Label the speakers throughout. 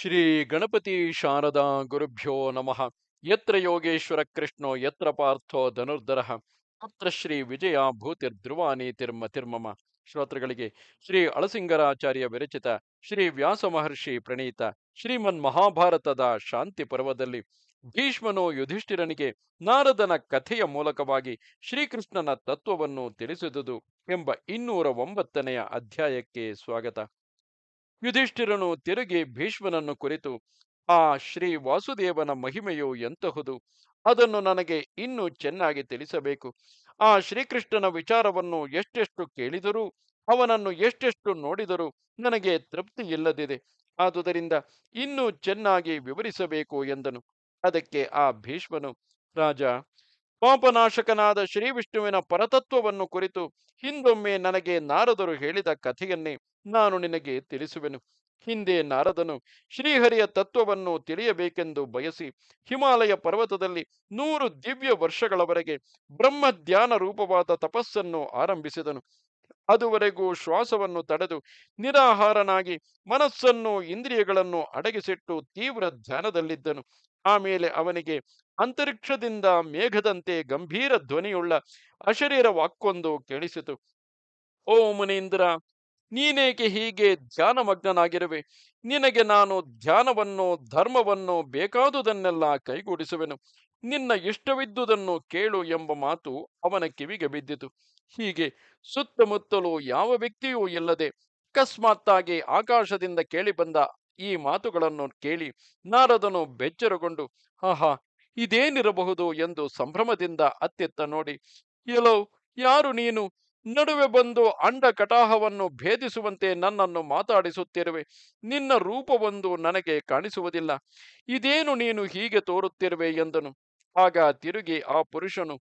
Speaker 1: ಶ್ರೀ ಗಣಪತಿ ಶಾರದಾ ಗುರುಭ್ಯೋ ನಮಃ. ಯತ್ರ ಯೋಗೇಶ್ವರ ಕೃಷ್ಣೋ, ಯತ್ರ ಪಾರ್ಥೋ ಧನುರ್ಧರ. ತತ್ರ ಶ್ರೀ ವಿಜಯ ಭೂತಿರ್ಧ್ರುವಾನಿ ತಿರ್ಮ ತಿರ್ಮಮ. ಶ್ರೋತೃಗಳಿಗೆ ಶ್ರೀ ಅಳಸಿಂಗರಾಚಾರ್ಯ ವಿರಚಿತ ಶ್ರೀ ವ್ಯಾಸ ಮಹರ್ಷಿ ಪ್ರಣೀತ ಶ್ರೀಮನ್ ಮಹಾಭಾರತದ ಶಾಂತಿ ಪರ್ವದಲ್ಲಿ ಭೀಷ್ಮನು ಯುಧಿಷ್ಠಿರನಿಗೆ ನಾರದನ ಕಥೆಯ ಮೂಲಕವಾಗಿ ಶ್ರೀಕೃಷ್ಣನ ತತ್ವವನ್ನು ತಿಳಿಸಿದುದು ಎಂಬ ಇನ್ನೂರ ಒಂಬತ್ತನೆಯ ಅಧ್ಯಾಯಕ್ಕೆ ಸ್ವಾಗತ. ಯುಧಿಷ್ಠಿರನು ತಿರುಗಿ ಭೀಷ್ಮನನ್ನು ಕುರಿತು, ಆ ಶ್ರೀ ವಾಸುದೇವನ ಮಹಿಮೆಯು ಎಂತಹುದು? ಅದನ್ನು ನನಗೆ ಇನ್ನೂ ಚೆನ್ನಾಗಿ ತಿಳಿಸಬೇಕು. ಆ ಶ್ರೀಕೃಷ್ಣನ ವಿಚಾರವನ್ನು ಎಷ್ಟೆಷ್ಟು ಕೇಳಿದರೂ, ಅವನನ್ನು ಎಷ್ಟೆಷ್ಟು ನೋಡಿದರೂ ನನಗೆ ತೃಪ್ತಿ ಇಲ್ಲದಿದೆ ಆದುದರಿಂದ ಇನ್ನೂ ಚೆನ್ನಾಗಿ ವಿವರಿಸಬೇಕು ಎಂದನು. ಅದಕ್ಕೆ ಆ ಭೀಷ್ಮನು, ರಾಜ ಪಾಪನಾಶಕನಾದ ಶ್ರೀ ವಿಷ್ಣುವಿನ ಪರತತ್ವವನ್ನು ಕುರಿತು ಹಿಂದೊಮ್ಮೆ ನನಗೆ ನಾರದರು ಹೇಳಿದ ಕಥೆಯನ್ನೇ ನಾನು ನಿನಗೆ ತಿಳಿಸುವೆನು. ಹಿಂದೆ ನಾರದನು ಶ್ರೀಹರಿಯ ತತ್ವವನ್ನು ತಿಳಿಯಬೇಕೆಂದು ಬಯಸಿ ಹಿಮಾಲಯ ಪರ್ವತದಲ್ಲಿ ನೂರು ದಿವ್ಯ ವರ್ಷಗಳವರೆಗೆ ಬ್ರಹ್ಮ ಧ್ಯಾನ ರೂಪವಾದ ತಪಸ್ಸನ್ನು ಆರಂಭಿಸಿದನು. ಅದುವರೆಗೂ ಶ್ವಾಸವನ್ನು ತಡೆದು ನಿರಾಹಾರನಾಗಿ ಮನಸ್ಸನ್ನು, ಇಂದ್ರಿಯಗಳನ್ನು ಅಡಗಿಸಿಟ್ಟು ತೀವ್ರ ಧ್ಯಾನದಲ್ಲಿದ್ದನು. ಆಮೇಲೆ ಅವನಿಗೆ ಅಂತರಿಕ್ಷದಿಂದ ಮೇಘದಂತೆ ಗಂಭೀರ ಧ್ವನಿಯುಳ್ಳ ಅಶರೀರ ವಾಕ್ಕೊಂದು ಕೇಳಿಸಿತು. ಓ ಮುನೀಂದ್ರ ನೀನೇಕೆ ಹೀಗೆ ಧ್ಯಾನಮಗ್ನನಾಗಿರುವೆ? ನಿನಗೆ ನಾನು ಧ್ಯಾನವನ್ನು, ಧರ್ಮವನ್ನು ಬೇಕಾದುದನ್ನೆಲ್ಲ ಕೈಗೂಡಿಸುವೆನು. ನಿನ್ನ ಇಷ್ಟವಿದ್ದುದನ್ನು ಕೇಳು ಎಂಬ ಮಾತು ಅವನ ಕಿವಿಗೆ ಬಿದ್ದಿತು. ಹೀಗೆ ಸುತ್ತಮುತ್ತಲೂ ಯಾವ ವ್ಯಕ್ತಿಯೂ ಇಲ್ಲದೆ ಅಕಸ್ಮಾತ್ತಾಗಿ ಆಕಾಶದಿಂದ ಕೇಳಿಬಂದ ಈ ಮಾತುಗಳನ್ನು ಕೇಳಿ ನಾರದನು ಬೆಚ್ಚರಗೊಂಡು, ಆಹಾ, ಇದೇನಿರಬಹುದು? ಎಂದು ಸಂಭ್ರಮದಿಂದ ಅತ್ತಿತ್ತ ನೋಡಿ ಎಲೋ ಯಾರು ನೀನು? ನಡುವೆ ಬಂದು ಅಂಡ ಕಟಾಹವನ್ನು ಭೇದಿಸುವಂತೆ ನನ್ನನ್ನು ಮಾತಾಡಿಸುತ್ತಿರುವೆ. ನಿನ್ನ ರೂಪವೊಂದು ನನಗೆ ಕಾಣಿಸುವುದಿಲ್ಲ. ಇದೇನು ನೀನು ಹೀಗೆ ತೋರುತ್ತಿರುವೆ ಎಂದನು. ಆಗ ತಿರುಗಿ ಆ ಪುರುಷನು,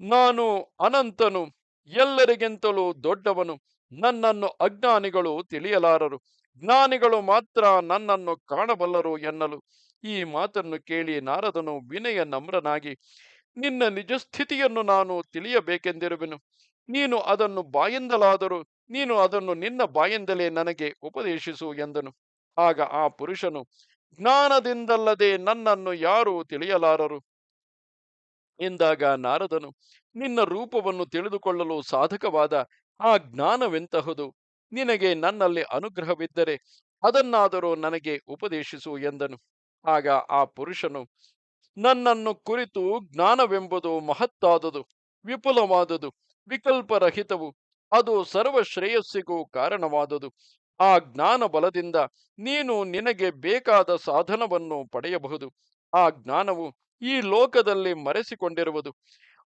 Speaker 1: ನಾನು ಅನಂತನು, ಎಲ್ಲರಿಗಿಂತಲೂ ದೊಡ್ಡವನು, ನನ್ನನ್ನು ಅಜ್ಞಾನಿಗಳು ತಿಳಿಯಲಾರರು. ಜ್ಞಾನಿಗಳು ಮಾತ್ರ ನನ್ನನ್ನು ಕಾಣಬಲ್ಲರು ಎನ್ನಲು ಈ ಮಾತನ್ನು ಕೇಳಿ ನಾರದನು ವಿನಯ ನಮ್ರನಾಗಿ, ನಿನ್ನ ನಿಜಸ್ಥಿತಿಯನ್ನು ನಾನು ತಿಳಿಯಬೇಕೆಂದಿರುವೆನು. ನೀನು ಅದನ್ನು ಬಾಯಿಂದಲಾದರೂ ನೀನು ಅದನ್ನು ನಿನ್ನ ಬಾಯಿಂದಲೇ ನನಗೆ ಉಪದೇಶಿಸು ಎಂದನು. ಆಗ ಆ ಪುರುಷನು, ಜ್ಞಾನದಿಂದಲ್ಲದೆ ನನ್ನನ್ನು ಯಾರೂ ತಿಳಿಯಲಾರರು? ಎಂದಾಗ ನಾರದನು, ನಿನ್ನ ರೂಪವನ್ನು ತಿಳಿದುಕೊಳ್ಳಲು ಸಾಧಕವಾದ ಆ ಜ್ಞಾನವೆಂತಹುದು? ನಿನಗೆ ನನ್ನಲ್ಲಿ ಅನುಗ್ರಹವಿದ್ದರೆ ಅದನ್ನಾದರೂ ನನಗೆ ಉಪದೇಶಿಸು ಎಂದನು. ಆಗ ಆ ಪುರುಷನು, ನನ್ನನ್ನು ಕುರಿತು ಜ್ಞಾನವೆಂಬುದು ಮಹತ್ತಾದುದು, ವಿಪುಲವಾದುದು ವಿಕಲ್ಪರಹಿತವು. ಅದು ಸರ್ವ ಶ್ರೇಯಸ್ಸಿಗೂ ಕಾರಣವಾದುದು. ಆ ಜ್ಞಾನ ಬಲದಿಂದ ನೀನು ನಿನಗೆ ಬೇಕಾದ ಸಾಧನವನ್ನು ಪಡೆಯಬಹುದು. ಆ ಜ್ಞಾನವು ಈ ಲೋಕದಲ್ಲಿ ಮರೆಸಿಕೊಂಡಿರುವುದು.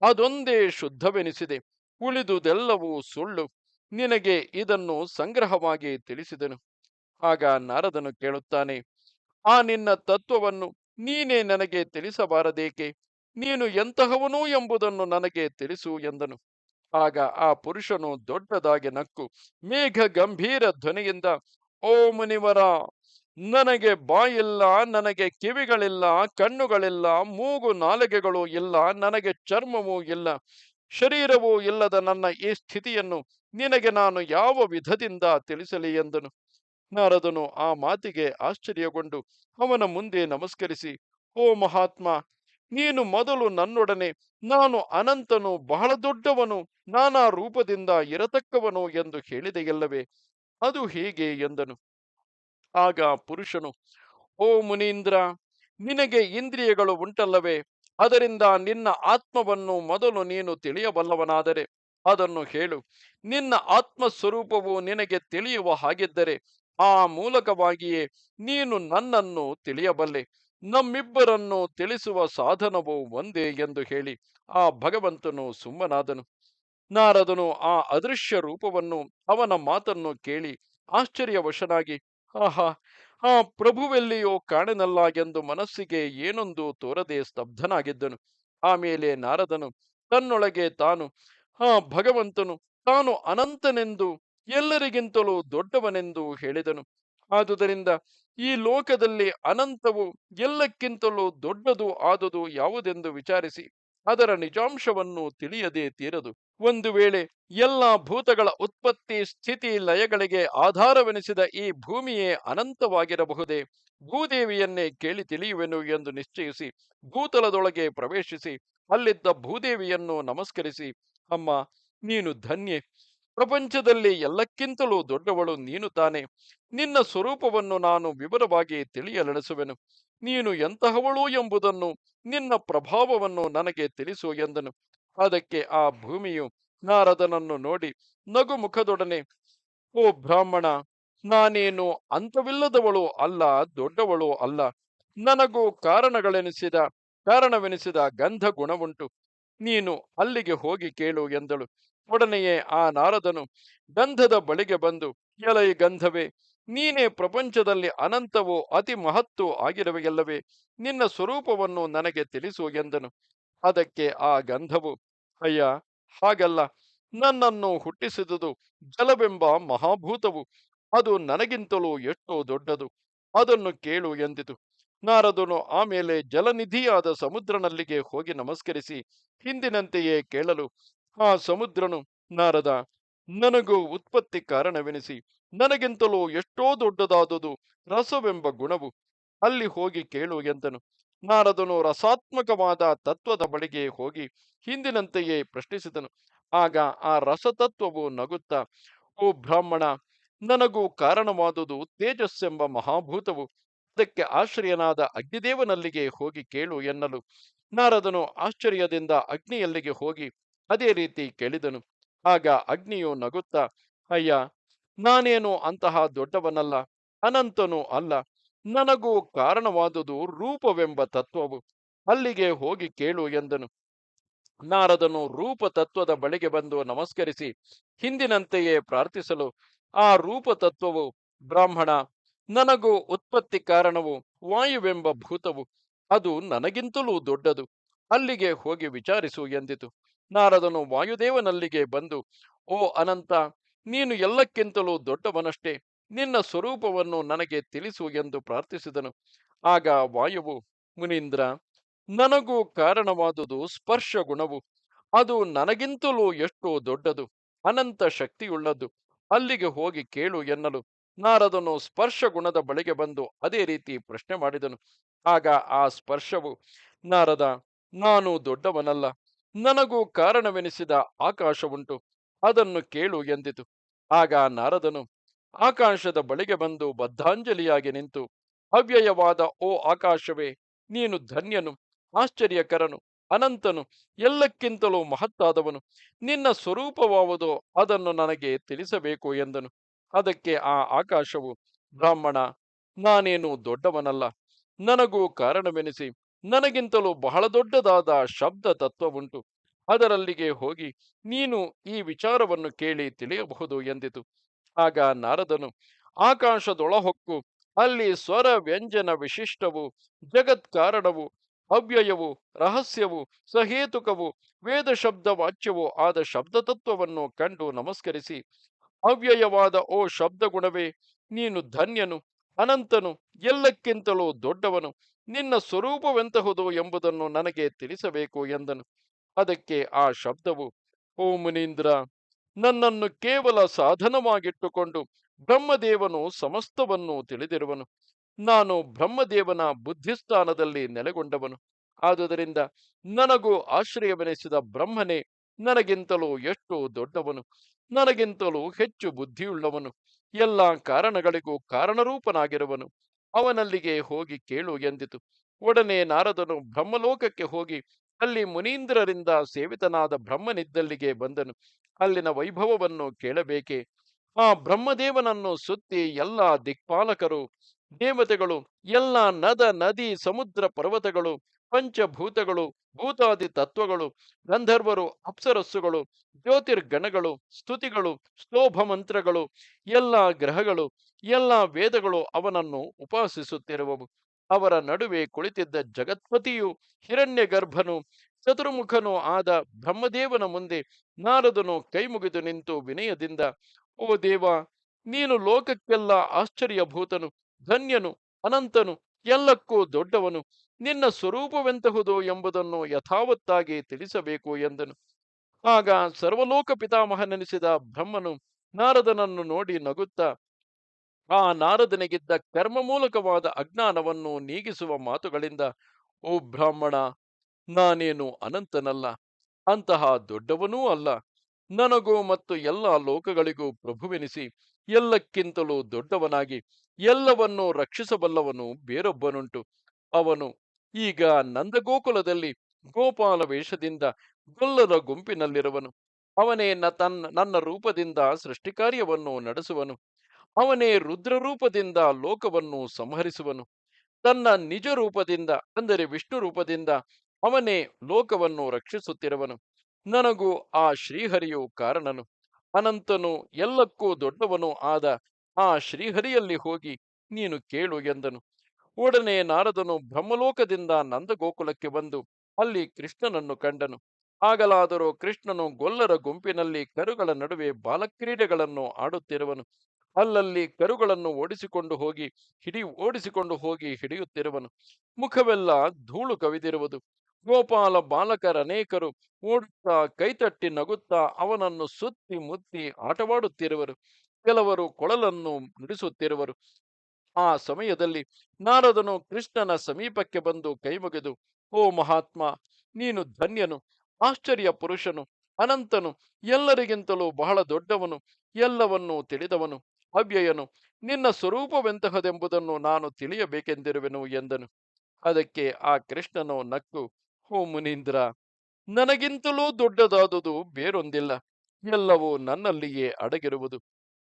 Speaker 1: ಅದೊಂದೇ ಶುದ್ಧವೆನಿಸಿದೆ. ಉಳಿದುದೆಲ್ಲವೂ ಸುಳ್ಳು. ನಿನಗೆ ಇದನ್ನು ಸಂಗ್ರಹವಾಗಿ ತಿಳಿಸಿದನು. ಆಗ ನಾರದನು ಕೇಳುತ್ತಾನೆ, ಆ ನಿನ್ನ ತತ್ವವನ್ನು ನೀನೇ ನನಗೆ ತಿಳಿಸಬಾರದೇಕೆ? ನೀನು ಎಂತಹವನು ಎಂಬುದನ್ನು ನನಗೆ ತಿಳಿಸು ಎಂದನು. ಆಗ ಆ ಪುರುಷನು ದೊಡ್ಡದಾಗಿ ನಕ್ಕು, ಮೇಘ ಗಂಭೀರ ಧ್ವನಿಯಿಂದ, ಓ ಮುನಿವರ, ನನಗೆ ಬಾಯಿಲ್ಲ, ನನಗೆ ಕಿವಿಗಳಿಲ್ಲ, ಕಣ್ಣುಗಳಿಲ್ಲ, ಮೂಗು ನಾಲಿಗೆಗಳು ಇಲ್ಲ, ನನಗೆ ಚರ್ಮವೂ ಇಲ್ಲ, ಶರೀರವೂ ಇಲ್ಲದ ನನ್ನ ಈ ಸ್ಥಿತಿಯನ್ನು ನಿನಗೆ ನಾನು ಯಾವ ವಿಧದಿಂದ ತಿಳಿಸಲಿ? ಎಂದನು. ನಾರದನು ಆ ಮಾತಿಗೆ ಆಶ್ಚರ್ಯಗೊಂಡು ಅವನ ಮುಂದೆ ನಮಸ್ಕರಿಸಿ, ಓ ಮಹಾತ್ಮ ನೀನು ಮೊದಲು ನನ್ನೊಡನೆ, ನಾನು ಅನಂತನು, ಬಹಳ ದೊಡ್ಡವನು, ನಾನಾ ರೂಪದಿಂದ ಇರತಕ್ಕವನು ಎಂದು ಹೇಳಿದೆಯಲ್ಲವೇ? ಅದು ಹೇಗೆ ಎಂದನು. ಆಗ ಪುರುಷನು, ಓ ಮುನೀಂದ್ರ, ನಿನಗೆ ಇಂದ್ರಿಯಗಳು ಉಂಟಲ್ಲವೇ? ಅದರಿಂದ ನಿನ್ನ ಆತ್ಮವನ್ನು ಮೊದಲು ನೀನು ತಿಳಿಯಬಲ್ಲವನಾದರೆ ಅದನ್ನು ಹೇಳು, ನಿನ್ನ ಆತ್ಮ ಸ್ವರೂಪವು ನಿನಗೆ ತಿಳಿಯುವ ಹಾಗಿದ್ದರೆ, ಆ ಮೂಲಕವಾಗಿಯೇ ನೀನು ನನ್ನನ್ನು ತಿಳಿಯಬಲ್ಲೆ. ನಮ್ಮಿಬ್ಬರನ್ನು ತಿಳಿಸುವ ಸಾಧನವು ಒಂದೇ ಎಂದು ಹೇಳಿ ಆ ಭಗವಂತನು ಸುಮ್ಮನಾದನು. ನಾರದನು ಆ ಅದೃಶ್ಯ ರೂಪವನ್ನು ಅವನ ಮಾತನ್ನು ಕೇಳಿ ಆಶ್ಚರ್ಯವಶನಾಗಿ, ಆಹಾ, ಆ ಪ್ರಭುವೆಲ್ಲಿಯೋ ಕಾಣೆನಲ್ಲ ಎಂದು ಮನಸ್ಸಿಗೆ ಏನೊಂದು ತೋರದೆ ಸ್ತಬ್ಧನಾಗಿದ್ದನು. ಆಮೇಲೆ ನಾರದನು, ತನ್ನೊಳಗೆ ತಾನು, ಆ ಭಗವಂತನು ತಾನು ಅನಂತನೆಂದು ಎಲ್ಲರಿಗಿಂತಲೂ ದೊಡ್ಡವನೆಂದು ಹೇಳಿದನು. ಆದುದರಿಂದ ಈ ಲೋಕದಲ್ಲಿ ಅನಂತವು ಎಲ್ಲಕ್ಕಿಂತಲೂ ದೊಡ್ಡದು ಆದುದು ಯಾವುದೆಂದು ವಿಚಾರಿಸಿ ಅದರ ನಿಜಾಂಶವನ್ನು ತಿಳಿಯದೇ ತೀರದು. ಒಂದು ವೇಳೆ ಎಲ್ಲ ಭೂತಗಳ ಉತ್ಪತ್ತಿ ಸ್ಥಿತಿ ಲಯಗಳಿಗೆ ಆಧಾರವೆನಿಸಿದ ಈ ಭೂಮಿಯೇ ಅನಂತವಾಗಿರಬಹುದೇ, ಭೂದೇವಿಯನ್ನೇ ಕೇಳಿ ತಿಳಿಯುವೆನು ಎಂದು ನಿಶ್ಚಯಿಸಿ ಭೂತಲದೊಳಗೆ ಪ್ರವೇಶಿಸಿ ಅಲ್ಲಿದ್ದ ಭೂದೇವಿಯನ್ನು ನಮಸ್ಕರಿಸಿ, ಅಮ್ಮ, ನೀನು ಧನ್ಯೆ ಪ್ರಪಂಚದಲ್ಲಿ ಎಲ್ಲಕ್ಕಿಂತಲೂ ದೊಡ್ಡವಳು ನೀನು ತಾನೆ. ನಿನ್ನ ಸ್ವರೂಪವನ್ನು ನಾನು ವಿವರವಾಗಿ ತಿಳಿಯಲೆಣಸುವೆನು. ನೀನು ಎಂತಹವಳು ಎಂಬುದನ್ನು, ನಿನ್ನ ಪ್ರಭಾವವನ್ನು ನನಗೆ ತಿಳಿಸು ಎಂದನು. ಅದಕ್ಕೆ ಆ ಭೂಮಿಯು ನಾರದನನ್ನು ನೋಡಿ ನಗು ಮುಖದೊಡನೆ ಓ ಬ್ರಾಹ್ಮಣ, ನಾನೇನು ಅಂತವಿಲ್ಲದವಳು ಅಲ್ಲ, ದೊಡ್ಡವಳು ಅಲ್ಲ. ನನಗೂ ಕಾರಣಗಳೆನಿಸಿದ, ಕಾರಣವೆನಿಸಿದ ಗಂಧ ಗುಣವುಂಟು ನೀನು ಅಲ್ಲಿಗೆ ಹೋಗಿ ಕೇಳು ಎಂದಳು. ಒಡನೆಯೇ ಆ ನಾರದನು ಗಂಧದ ಬಳಿಗೆ ಬಂದು, ಎಲೈ ಗಂಧವೇ, ನೀನೇ ಪ್ರಪಂಚದಲ್ಲಿ ಅನಂತವೋ ಅತಿ ಮಹತ್ತು ಆಗಿರುವೆಯಲ್ಲವೇ, ನಿನ್ನ ಸ್ವರೂಪವನ್ನು ನನಗೆ ತಿಳಿಸು ಎಂದನು. ಅದಕ್ಕೆ ಆ ಗಂಧವು, ಅಯ್ಯ, ಹಾಗಲ್ಲ. ನನ್ನನ್ನು ಹುಟ್ಟಿಸಿದುದು ಜಲವೆಂಬ ಮಹಾಭೂತವು. ಅದು ನನಗಿಂತಲೂ ಎಷ್ಟೋ ದೊಡ್ಡದು. ಅದನ್ನು ಕೇಳು ಎಂದಿತು. ನಾರದನು ಆಮೇಲೆ ಜಲನಿಧಿಯಾದ ಸಮುದ್ರನಲ್ಲಿಗೆ ಹೋಗಿ ನಮಸ್ಕರಿಸಿ, ಹಿಂದಿನಂತೆಯೇ ಕೇಳಲು ಆ ಸಮುದ್ರನು ನಾರದ, ನನಗೂ ಉತ್ಪತ್ತಿ ಕಾರಣವೆನಿಸಿ ನನಗಿಂತಲೂ ಎಷ್ಟೋ ದೊಡ್ಡದಾದುದು ರಸವೆಂಬ ಗುಣವು ಅಲ್ಲಿ ಹೋಗಿ ಕೇಳು ಎಂದನು. ನಾರದನು ರಸಾತ್ಮಕವಾದ ತತ್ವದ ಬಳಿಗೆ ಹೋಗಿ ಹಿಂದಿನಂತೆಯೇ ಪ್ರಶ್ನಿಸಿದನು. ಆಗ ಆ ರಸತತ್ವವು ನಗುತ್ತಾ, ಓ ಬ್ರಾಹ್ಮಣ, ನನಗೂ ಕಾರಣವಾದುದು ತೇಜಸ್ಸೆಂಬ ಮಹಾಭೂತವು. ಅದಕ್ಕೆ ಆಶ್ರಯನಾದ ಅಗ್ನಿದೇವನಲ್ಲಿಗೆ ಹೋಗಿ ಕೇಳು ಎನ್ನಲು ನಾರದನು ಆಶ್ಚರ್ಯದಿಂದ ಅಗ್ನಿಯಲ್ಲಿಗೆ ಹೋಗಿ ಅದೇ ರೀತಿ ಕೇಳಿದನು. ಆಗ ಅಗ್ನಿಯು ನಗುತ್ತಾ, ಅಯ್ಯ, ನಾನೇನು ಅಂತಹ ದೊಡ್ಡವನಲ್ಲ? ಅನಂತನು ಅಲ್ಲ. ನನಗೂ ಕಾರಣವಾದುದು ರೂಪವೆಂಬ ತತ್ವವು. ಅಲ್ಲಿಗೆ ಹೋಗಿ ಕೇಳು ಎಂದನು. ನಾರದನು ರೂಪ ತತ್ವದ ಬಳಿಗೆ ಬಂದು ನಮಸ್ಕರಿಸಿ, ಹಿಂದಿನಂತೆಯೇ ಪ್ರಾರ್ಥಿಸಲು. ಆ ರೂಪ ತತ್ವವು ಬ್ರಾಹ್ಮಣ, ನನಗೂ ಉತ್ಪತ್ತಿ ಕಾರಣವು ವಾಯುವೆಂಬ ಭೂತವು. ಅದು ನನಗಿಂತಲೂ ದೊಡ್ಡದು. ಅಲ್ಲಿಗೆ ಹೋಗಿ ವಿಚಾರಿಸು ಎಂದಿತು. ನಾರದನು ವಾಯುದೇವನಲ್ಲಿಗೆ ಬಂದು, ಓ ಅನಂತ, ನೀನು ಎಲ್ಲಕ್ಕಿಂತಲೂ ದೊಡ್ಡವನಷ್ಟೇ. ನಿನ್ನ ಸ್ವರೂಪವನ್ನು ನನಗೆ ತಿಳಿಸು ಎಂದು ಪ್ರಾರ್ಥಿಸಿದನು. ಆಗ ವಾಯುವು, ಮುನೀಂದ್ರ, ನನಗೂ ಕಾರಣವಾದುದು ಸ್ಪರ್ಶ ಗುಣವು. ಅದು ನನಗಿಂತಲೂ ಎಷ್ಟೋ ದೊಡ್ಡದು, ಅನಂತ ಶಕ್ತಿಯುಳ್ಳದ್ದು. ಅಲ್ಲಿಗೆ ಹೋಗಿ ಕೇಳು ಎನ್ನಲು. ನಾರದನು ಸ್ಪರ್ಶ ಗುಣದ ಬಳಿಗೆ ಬಂದು ಅದೇ ರೀತಿ ಪ್ರಶ್ನೆ ಮಾಡಿದನು. ಆಗ ಆ ಸ್ಪರ್ಶವು, ನಾರದ, ನಾನು ದೊಡ್ಡವನಲ್ಲ. ನನಗೂ ಕಾರಣವೆನಿಸಿದ ಆಕಾಶವುಂಟು. ಅದನ್ನು ಕೇಳು ಎಂದಿತು. ಆಗ ನಾರದನು ಆಕಾಶದ ಬಳಿಗೆ ಬಂದು ಬದ್ಧಾಂಜಲಿಯಾಗಿ ನಿಂತು ಅವ್ಯಯವಾದ ಓ ಆಕಾಶವೇ, ನೀನು ಧನ್ಯನು, ಆಶ್ಚರ್ಯಕರನು, ಅನಂತನು, ಎಲ್ಲಕ್ಕಿಂತಲೂ ಮಹತ್ತಾದವನು, ನಿನ್ನ ಸ್ವರೂಪವಾವುದೋ ಅದನ್ನು ನನಗೆ ತಿಳಿಸಬೇಕು ಎಂದನು. ಅದಕ್ಕೆ ಆ ಆಕಾಶವು, ಬ್ರಾಹ್ಮಣ, ನಾನೇನು ದೊಡ್ಡವನಲ್ಲ, ನನಗೂ ಕಾರಣವೆನಿಸಿ ನನಗಿಂತಲೂ ಬಹಳ ದೊಡ್ಡದಾದ ಶಬ್ದ ತತ್ವವುಂಟು ಅದರಲ್ಲಿಗೆ ಹೋಗಿ ನೀನು ಈ ವಿಚಾರವನ್ನು ಕೇಳಿ ತಿಳಿಯಬಹುದು ಎಂದಿತು. ಆಗ ನಾರದನು, ಆಕಾಶದೊಳಹೊಕ್ಕು, ಅಲ್ಲಿ ಸ್ವರ ವ್ಯಂಜನ ವಿಶಿಷ್ಟವು ಜಗತ್ ಕಾರಣವು ಅವ್ಯಯವು, ರಹಸ್ಯವು, ಸಹೇತುಕವು ವೇದ ಶಬ್ದ ವಾಚ್ಯವು ಆದ ಶಬ್ದ ತತ್ವವನ್ನು ಕಂಡು ನಮಸ್ಕರಿಸಿ, ಅವ್ಯಯವಾದ ಓ ಶಬ್ದ ಗುಣವೇ ನೀನು ಧನ್ಯನು ಅನಂತನು ಎಲ್ಲಕ್ಕಿಂತಲೂ ದೊಡ್ಡವನು, ನಿನ್ನ ಸ್ವರೂಪವೆಂತಹುದು ಎಂಬುದನ್ನು ನನಗೆ ತಿಳಿಸಬೇಕು ಎಂದನು. ಅದಕ್ಕೆ ಆ ಶಬ್ದವು, ಓ ಮುನೀಂದ್ರ, ನನ್ನನ್ನು ಕೇವಲ ಸಾಧನವಾಗಿಟ್ಟುಕೊಂಡು ಬ್ರಹ್ಮದೇವನು ಸಮಸ್ತವನ್ನು ತಿಳಿದಿರುವನು. ನಾನು ಬ್ರಹ್ಮದೇವನ ಬುದ್ಧಿಸ್ಥಾನದಲ್ಲಿ ನೆಲೆಗೊಂಡವನು. ಆದುದರಿಂದ ನನಗೂ ಆಶ್ರಯವೆನಿಸಿದ ಬ್ರಹ್ಮನೇ ನನಗಿಂತಲೂ ಎಷ್ಟು ದೊಡ್ಡವನು, ನನಗಿಂತಲೂ ಹೆಚ್ಚು ಬುದ್ಧಿಯುಳ್ಳವನು. ಎಲ್ಲ ಕಾರಣಗಳಿಗೂ ಕಾರಣರೂಪನಾಗಿರುವನು. ಅವನಲ್ಲಿಗೆ ಹೋಗಿ ಕೇಳು ಎಂದಿತು. ಒಡನೆ ನಾರದನು ಬ್ರಹ್ಮಲೋಕಕ್ಕೆ ಹೋಗಿ ಅಲ್ಲಿ ಮುನೀಂದ್ರರಿಂದ ಸೇವಿತನಾದ ಬ್ರಹ್ಮನಿದ್ದಲ್ಲಿಗೆ ಬಂದನು. ಅಲ್ಲಿನ ವೈಭವವನ್ನು ಕೇಳಬೇಕೆ? ಆ ಬ್ರಹ್ಮದೇವನನ್ನು ಸುತ್ತಿ ಎಲ್ಲ ದಿಕ್ಪಾಲಕರು, ದೇವತೆಗಳು, ಎಲ್ಲ ನದ, ನದಿ, ಸಮುದ್ರ ಪರ್ವತಗಳು ಪಂಚಭೂತಗಳು, ಭೂತಾದಿ ತತ್ವಗಳು, ಗಂಧರ್ವರು, ಅಪ್ಸರಸ್ಸುಗಳು, ಜ್ಯೋತಿರ್ಗಣಗಳು, ಸ್ತುತಿಗಳು, ಸ್ತೋಭ ಮಂತ್ರಗಳು, ಎಲ್ಲ ಗ್ರಹಗಳು, ಎಲ್ಲ ವೇದಗಳು ಅವನನ್ನು ಉಪಾಸಿಸುತ್ತಿರುವವು. ಅವರ ನಡುವೆ ಕುಳಿತಿದ್ದ ಜಗತ್ಪತಿಯು ಹಿರಣ್ಯ ಗರ್ಭನು ಚತುರ್ಮುಖನೂ ಆದ ಬ್ರಹ್ಮದೇವನ ಮುಂದೆ ನಾರದನು ಕೈಮುಗಿದು ನಿಂತು ವಿನಯದಿಂದ, ಓ ದೇವ, ನೀನು ಲೋಕಕ್ಕೆಲ್ಲ ಆಶ್ಚರ್ಯಭೂತನು, ಧನ್ಯನು, ಅನಂತನು ಎಲ್ಲಕ್ಕೂ ದೊಡ್ಡವನು. ನಿನ್ನ ಸ್ವರೂಪವೆಂತಹುದು ಎಂಬುದನ್ನು ಯಥಾವತ್ತಾಗಿ ತಿಳಿಸಬೇಕು ಎಂದನು. ಆಗ ಸರ್ವಲೋಕ ಪಿತಾಮಹನೆನಿಸಿದ ಬ್ರಹ್ಮನು ನಾರದನನ್ನು ನೋಡಿ ನಗುತ್ತಾ, ಆ ನಾರದನಿಗಿದ್ದ ಕರ್ಮ ಮೂಲಕವಾದ ಅಜ್ಞಾನವನ್ನು ನೀಗಿಸುವ ಮಾತುಗಳಿಂದ, ಓ ಬ್ರಾಹ್ಮಣ, ನಾನೇನು ಅನಂತನಲ್ಲ, ಅಂತಹ ದೊಡ್ಡವನೂ ಅಲ್ಲ. ನನಗೂ ಮತ್ತು ಎಲ್ಲ ಲೋಕಗಳಿಗೂ ಪ್ರಭುವೆನಿಸಿ ಎಲ್ಲಕ್ಕಿಂತಲೂ ದೊಡ್ಡವನಾಗಿ ಎಲ್ಲವನ್ನೂ ರಕ್ಷಿಸಬಲ್ಲವನು ಬೇರೊಬ್ಬನುಂಟು. ಅವನು ಈಗ ನಂದಗೋಕುಲದಲ್ಲಿ ಗೋಪಾಲ ವೇಷದಿಂದ ಗೊಲ್ಲರ ಗುಂಪಿನಲ್ಲಿರುವನು. ಅವನೇ ತನ್ನ, ನನ್ನ ರೂಪದಿಂದ ಸೃಷ್ಟಿಕಾರ್ಯವನ್ನು ನಡೆಸುವನು. ಅವನೇ ರುದ್ರ ರೂಪದಿಂದ ಲೋಕವನ್ನು ಸಂಹರಿಸುವನು. ತನ್ನ ನಿಜ ರೂಪದಿಂದ, ಅಂದರೆ ವಿಷ್ಣು ರೂಪದಿಂದ ಅವನೇ ಲೋಕವನ್ನು ರಕ್ಷಿಸುತ್ತಿರುವನು. ನನಗೂ ಆ ಶ್ರೀಹರಿಯು ಕಾರಣನು. ಅನಂತನು ಎಲ್ಲಕ್ಕೂ ದೊಡ್ಡವನು ಆದ ಆ ಶ್ರೀಹರಿಯಲ್ಲಿ ಹೋಗಿ ನೀನು ಕೇಳು ಎಂದನು. ಒಡನೆ ನಾರದನು ಬ್ರಹ್ಮಲೋಕದಿಂದ ನಂದಗೋಕುಲಕ್ಕೆ ಬಂದು ಅಲ್ಲಿ ಕೃಷ್ಣನನ್ನು ಕಂಡನು. ಆಗಲಾದರೂ ಕೃಷ್ಣನು ಗೊಲ್ಲರ ಗುಂಪಿನಲ್ಲಿ ಕರುಗಳ ನಡುವೆ ಬಾಲಕ್ರೀಡೆಗಳನ್ನು ಆಡುತ್ತಿರುವನು. ಅಲ್ಲಲ್ಲಿ ಕರುಗಳನ್ನು ಓಡಿಸಿಕೊಂಡು ಹೋಗಿ ಹಿಡಿ ಓಡಿಸಿಕೊಂಡು ಹೋಗಿ ಹಿಡಿಯುತ್ತಿರುವನು. ಮುಖವೆಲ್ಲ ಧೂಳು ಕವಿದಿರುವುದು. ಗೋಪಾಲ ಬಾಲಕರನೇಕರು ಓಡುತ್ತಾ, ಕೈತಟ್ಟಿ ನಗುತ್ತಾ, ಅವನನ್ನು ಸುತ್ತಿ ಮುತ್ತಿ ಆಟವಾಡುತ್ತಿರುವರು. ಕೆಲವರು ಕೊಳಲನ್ನು ನುಡಿಸುತ್ತಿರುವರು. ಆ ಸಮಯದಲ್ಲಿ ನಾರದನು ಕೃಷ್ಣನ ಸಮೀಪಕ್ಕೆ ಬಂದು ಕೈಮುಗಿದು, ಓ ಮಹಾತ್ಮ, ನೀನು ಧನ್ಯನು, ಆಶ್ಚರ್ಯ ಪುರುಷನು, ಅನಂತನು, ಎಲ್ಲರಿಗಿಂತಲೂ ಬಹಳ ದೊಡ್ಡವನು, ಎಲ್ಲವನ್ನೂ ತಿಳಿದವನು ಅವ್ಯಯನು ನಿನ್ನ ಸ್ವರೂಪವೆಂತಹದೆಂಬುದನ್ನು ನಾನು ತಿಳಿಯಬೇಕೆಂದಿರುವೆನು ಎಂದನು. ಅದಕ್ಕೆ ಆ ಕೃಷ್ಣನು ನಕ್ಕು ಓ ಮುನೀಂದ್ರ, ನನಗಿಂತಲೂ ದೊಡ್ಡದಾದುದು ಬೇರೊಂದಿಲ್ಲ. ಎಲ್ಲವೂ ನನ್ನಲ್ಲಿಯೇ ಅಡಗಿರುವುದು.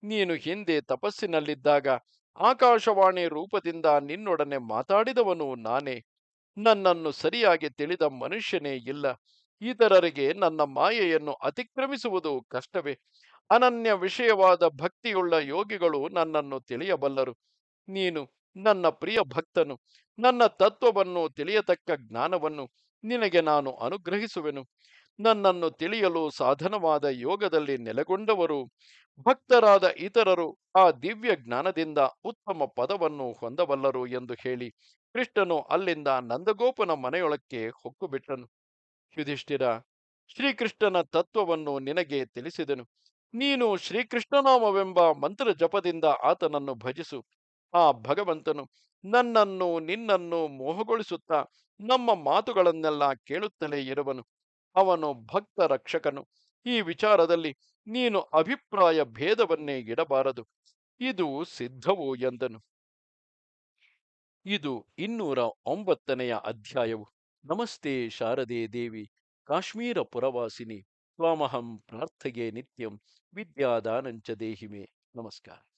Speaker 1: ನೀನು ಹಿಂದೆ ತಪಸ್ಸಿನಲ್ಲಿದ್ದಾಗ ಆಕಾಶವಾಣಿ ರೂಪದಿಂದ ನಿನ್ನೊಡನೆ ಮಾತಾಡಿದವನು ನಾನೇ. ನನ್ನನ್ನು ಸರಿಯಾಗಿ ತಿಳಿದ ಮನುಷ್ಯನೇ ಇಲ್ಲ. ಇತರರಿಗೆ ನನ್ನ ಮಾಯೆಯನ್ನು ಅತಿಕ್ರಮಿಸುವುದು ಕಷ್ಟವೇ. ಅನನ್ಯ ವಿಷಯವಾದ ಭಕ್ತಿಯುಳ್ಳ ಯೋಗಿಗಳು ನನ್ನನ್ನು ತಿಳಿಯಬಲ್ಲರು. ನೀನು ನನ್ನ ಪ್ರಿಯ ಭಕ್ತನು. ನನ್ನ ತತ್ವವನ್ನು ತಿಳಿಯತಕ್ಕ ಜ್ಞಾನವನ್ನು. ನಿನಗೆ ನಾನು ಅನುಗ್ರಹಿಸುವೆನು. ನನ್ನನ್ನು ತಿಳಿಯಲು ಸಾಧನವಾದ ಯೋಗದಲ್ಲಿ ನೆಲೆಗೊಂಡವರು, ಭಕ್ತರಾದ ಇತರರು ಆ ದಿವ್ಯ ಜ್ಞಾನದಿಂದ ಉತ್ತಮ ಪದವನ್ನು ಹೊಂದಬಲ್ಲರು ಎಂದು ಹೇಳಿ ಕೃಷ್ಣನು ಅಲ್ಲಿಂದ ನಂದಗೋಪನ ಮನೆಯೊಳಕ್ಕೆ ಹೊಕ್ಕುಬಿಟ್ಟನು. ಯುಧಿಷ್ಠಿರ, ಶ್ರೀಕೃಷ್ಣನ ತತ್ವವನ್ನು ನಿನಗೆ ತಿಳಿಸಿದನು. ನೀನು ಶ್ರೀಕೃಷ್ಣನಾಮವೆಂಬ ಮಂತ್ರ ಜಪದಿಂದ ಆತನನ್ನು ಭಜಿಸು. ಆ ಭಗವಂತನು ನನ್ನನ್ನು ನಿನ್ನನ್ನು ಮೋಹಗೊಳಿಸುತ್ತಾ ನಮ್ಮ ಮಾತುಗಳನ್ನೆಲ್ಲ ಕೇಳುತ್ತಲೇ ಇರುವನು. ಅವನು ಭಕ್ತ ರಕ್ಷಕನು ಈ ವಿಚಾರದಲ್ಲಿ ನೀನು ಅಭಿಪ್ರಾಯ ಭೇದವನ್ನೇ ಇಡಬಾರದು. ಇದು ಸಿದ್ಧವು ಎಂದನು. ಇದು ಇನ್ನೂರ ಒಂಬತ್ತನೆಯ ಅಧ್ಯಾಯವು. ನಮಸ್ತೆ ಶಾರದೆ ದೇವಿ. ಕಾಶ್ಮೀರ ಪುರವಾಸಿನಿ. ತ್ವಾಮಹಂ ಪ್ರಾರ್ಥಗೆ ನಿತ್ಯಂ. ವಿದ್ಯಾದಾನಂಚ ದೇಹಿಮೆ. ನಮಸ್ಕಾರ.